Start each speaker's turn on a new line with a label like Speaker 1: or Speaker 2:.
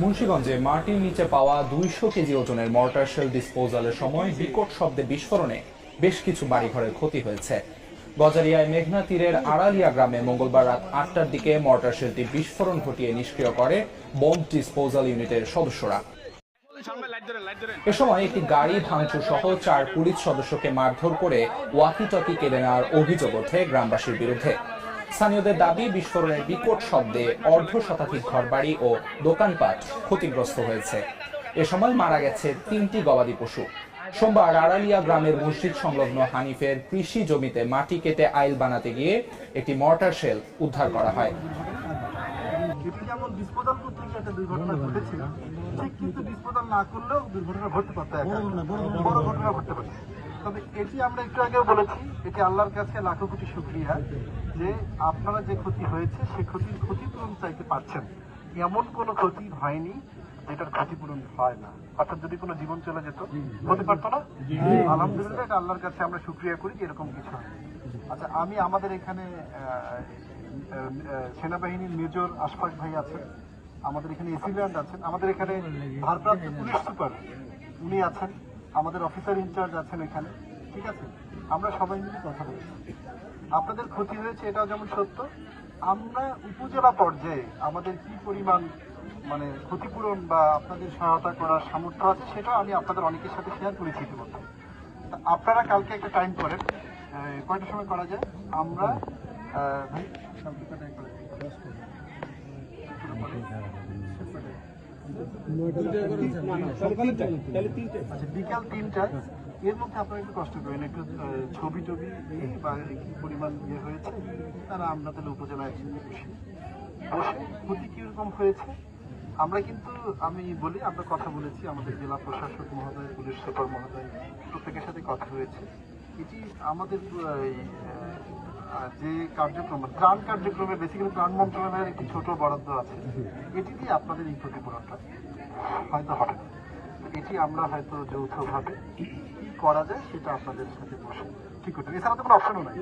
Speaker 1: মুন্সিগঞ্জে মাটির নিচে পাওয়া দুইশো কেজি ওজনের মর্টার শেল ডিসপোজালের সময় বিকট শব্দে বিস্ফোরণে বেশ কিছু বাড়িঘরের ক্ষতি হয়েছে। গজারিয়ায় মেঘনা তীরের আড়ালিয়া গ্রামে মঙ্গলবার রাত আটটার দিকে মর্টার শেলটি বিস্ফোরণ ঘটিয়ে নিষ্ক্রিয় করে বম্ব ডিসপোজাল ইউনিটের সদস্যরা। এ সময় একটি গাড়ি ভাঙচুর সহ চার পুলিশ সদস্যকে মারধর করে ওয়াকি টকি কেড়ে নেওয়ার অভিযোগ ওঠে গ্রামবাসীর বিরুদ্ধে। স্থানীয়দের দাবি, বিস্ফোরণের বিকট শব্দে অর্ধ শতাধিক ঘরবাড়ি ও দোকানপাট ক্ষতিগ্রস্ত হয়েছে। এ সময় মারা গেছে তিনটি গবাদি পশু। সোমবার আড়ালিয়া গ্রামের মসজিদ সংলগ্ন হানিফের কৃষি জমিতে মাটি কেটে আইল বানাতে গিয়ে একটি মর্টার শেল উদ্ধার করা হয়।
Speaker 2: কিন্তু না করলেও দুর্ঘটনা ঘটতে পারত তবে এটি আমরা একটু আগেও বলেছি এটি আল্লাহর কাছে লাখো কোটি শুক্রিয়া যে আপনারা যে ক্ষতি হয়েছে সে ক্ষতির ক্ষতিপূরণ চাইতে পারছেন। এমন কোনো ক্ষতি হয়নি যেটার ক্ষতিপূরণ হয় না। অর্থাৎ যদি কোনো জীবন চলে যেত হতে পারতো না? আলহামদুলিল্লাহ এটা আল্লাহর কাছে আমরা শুক্রিয়া করি যে এরকম কিছু আচ্ছা আমি আমাদের এখানে সেনাবাহিনীর মেজর আশফাক ভাই আছেন আমাদের এখানে এসিল্যান্ড আছেন আমাদের এখানে ভারপ্রাপ্ত পুলিশ সুপার উনি আছেন। আমাদের অফিসার ইনচার্জ আছেন এখানে, ঠিক আছে? আমরা সবাই মিলে কথা বলছি। আপনাদের ক্ষতি হয়েছে, এটাও যেমন সত্য। আমরা উপজেলা পর্যায়ে আমাদের কি পরিমাণ মানে ক্ষতিপূরণ বা আপনাদের সহায়তা করার সামর্থ্য আছে সেটাও আমি আপনাদের অনেকের সাথে শেয়ার করেছি ইতিমধ্যে। আপনারা কালকে একটা টাইম করেন। কয়টার সময় করা যায়? আমরা বিকাল তিনটায়। এর মধ্যে আপনারা একটু কষ্ট করেন, একটু ছবি টবি বা কি পরিমাণ ইয়ে হয়েছে, তারা আমরা তাহলে উপজেলায় একসাথে বসি। বসে ক্ষতি কীরকম হয়েছে, আমরা কিন্তু, আমি বলি, আমরা কথা বলেছি, আমাদের জেলা প্রশাসক মহোদয়, পুলিশ সুপার মহোদয় প্রত্যেকের সাথে কথা হয়েছে। এটি আমাদের যে কার্যক্রম ত্রাণ কার্যক্রমে বেসিক্যালি ত্রাণ মন্ত্রণালয়ের একটি ছোট বরাদ্দ আছে। এটি দিয়ে আপনাদের এই ক্ষতিপূরণটা হয়তো হবে। এটি আমরা হয়তো যৌথভাবে কি করা যায়, সেটা আপনাদের সাথে বসে ঠিক করতে এছাড়া তো কোনো অপশনও নাই।